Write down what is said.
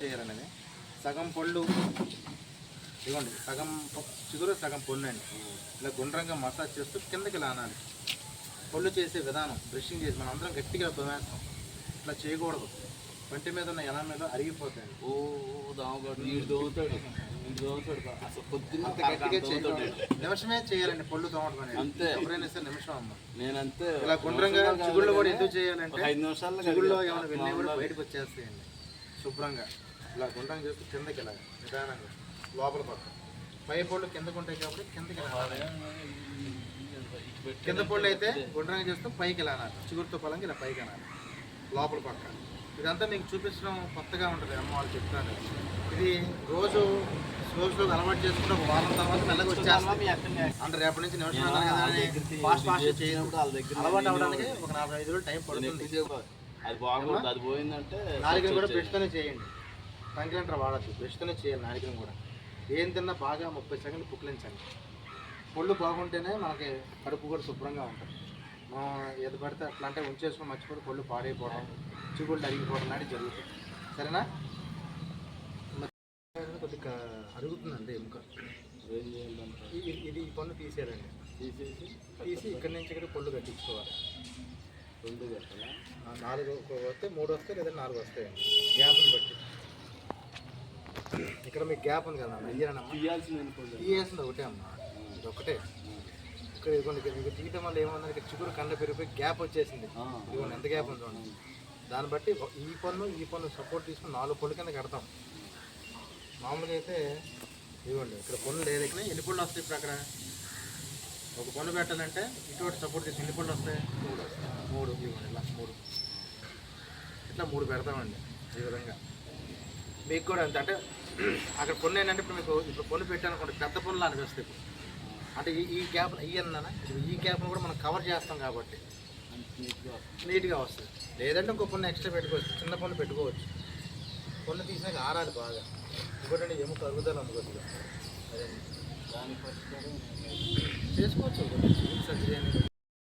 చేయాలనేది సగం పళ్ళు ఇదిగోండి సగం చిగురు సగం పళ్ళు అండి ఇలా గుండ్రంగా మసాజ్ చేస్తూ కిందకి లానాలి. పళ్ళు చేసే విధానం బ్రషింగ్ చేసి మనం అందరం గట్టిగా తోమేస్తాం. ఇట్లా చేయకూడదు. వంటి మీద ఉన్న ఎలా మీద అరిగిపోతాయండి. ఓ దామగాడు నీడు దోగుతాడు నీడు దోగుతాడు అసలు పొద్దున్న అంత గట్టిగా చేయకూడదు. నిమిషమే చేయాలండి పళ్ళు తోమడం అనేది. అంతే. ఎవరైనా సరే నిమిషం అమ్మ. నేనంతే. ఇలా గుండ్రంగా చిగుళ్ళు కూడా ఎందుకు చేయాలంటే ఐదు నిమిషాల్లో కడిగేస్తా. ఏమైనా వెళ్ళి కూడా బయటకు వచ్చేస్తాయండి. శుభ్రంగా ఇలా గుండ్రంగా చేస్తూ కిందకి ఇలా నిదానంగా లోపల పక్క. పై పళ్ళు కిందకు ఉంటాయి కాబట్టి కిందకి అనాలి. కింద పళ్ళు అయితే గుండ్రంగా చేస్తూ పైకి ఇలా అనాలి చిగురుతో పలంగా ఇలా పైకి అనాలి లోపల పక్క. ఇదంతా మీకు చూపించడం కొత్తగా ఉంటుంది. అమ్మ వాళ్ళు చెప్తాను ఇది రోజు స్లోగా అలవాటు చేసుకుంటే ఒక వారం తర్వాత మెల్లగా వచ్చేస్తాం అంటే రేపటి నుంచి నిమిషం కదా ఫాస్ట్ ఫాస్ట్ దగ్గర అలవాటు అవ్వడానికి ఒక నలభై ఐదు రోజులు టైం పడుతుంది. అది బాగుంది అది పోయిందంటే నాలుగుని కూడా బ్రష్తోనే చేయండి. సంక్రాంతి వాడద్దు బ్రష్తోనే చేయాలి నాలుగుని కూడా. ఏం తిన్నా బాగా ముప్పై సెకండ్లు పుక్కిలించండి. పళ్ళు బాగుంటేనే మనకి కడుపు కూడా శుభ్రంగా ఉంటుంది. మనం ఏది పడితే అట్లా అంటే ఉంచేసుకుని మర్చిపోయి పళ్ళు పాడైపోవడం చిగుళ్ళు అరిగిపోవడం లాంటివి జరుగుతుంది సరేనా? కొద్దిగా అరుగుతుందండి ఎముక ఇది ఈ పన్ను తీసేయాలండి. తీసేసి తీసి ఇక్కడి నుంచి ఇక్కడ పళ్ళు కట్టించుకోవాలి. రెండు ఆ నాలుగు వస్తే మూడు వస్తాయి లేదా నాలుగు వస్తాయండి. గ్యాప్ని బట్టి. ఇక్కడ మీకు గ్యాప్ ఉంది కదా అనుకోండి తీయేసింది ఒకటే అమ్మా ఇది ఒకటే ఇక్కడ ఇదిగోండి ఇక్కడ మీకు తీయటం వల్ల ఏమన్నా ఇక్కడ చిగురు కండ పెరిగిపోయి గ్యాప్ వచ్చేసింది. ఇదిగోండి ఎంత గ్యాప్ ఉంది చూడండి. దాన్ని బట్టి ఈ పన్ను ఈ పన్ను సపోర్ట్ తీసుకుని నాలుగు పళ్ళు కింద కడతాం. మామూలుగా అయితే ఇదిగోండి ఇక్కడ పన్ను లేదు. ఇక్కడ ఎన్ని పళ్ళు వస్తాయి ఇప్పుడు అక్కడ? ఒక పన్ను పెట్టాలంటే ఇటువంటి సపోర్ట్ చేసి ఎన్ని పళ్ళు వస్తాయి? మూడు మూడు ఇవ్వండి ఇలా మూడు. ఇట్లా మూడు పెడతామండి ఈ విధంగా. మీకు కూడా అంతే. అంటే అక్కడ పొన్ను ఏంటంటే ఇప్పుడు మీకు ఇప్పుడు పొన్ను పెట్టాను అనుకోండి పెద్ద పనులు అనిపిస్తాయి ఇప్పుడు. అంటే ఈ ఈ గ్యాప్ ఈ అన్నా ఇప్పుడు ఈ గ్యాప్ను కూడా మనం కవర్ చేస్తాం కాబట్టి నీట్గా వస్తుంది. లేదంటే ఇంకో పన్ను ఎక్స్ట్రా పెట్టుకోవచ్చు చిన్న పన్ను పెట్టుకోవచ్చు. పన్ను తీసినాక ఆరాలి బాగా. ఇంకోటండి ఎముక అరుగుదల ఉంది కొద్దిగా. అదే. దాని పరిష్కారం చేసుకోవచ్చు. సర్జరీ అనేది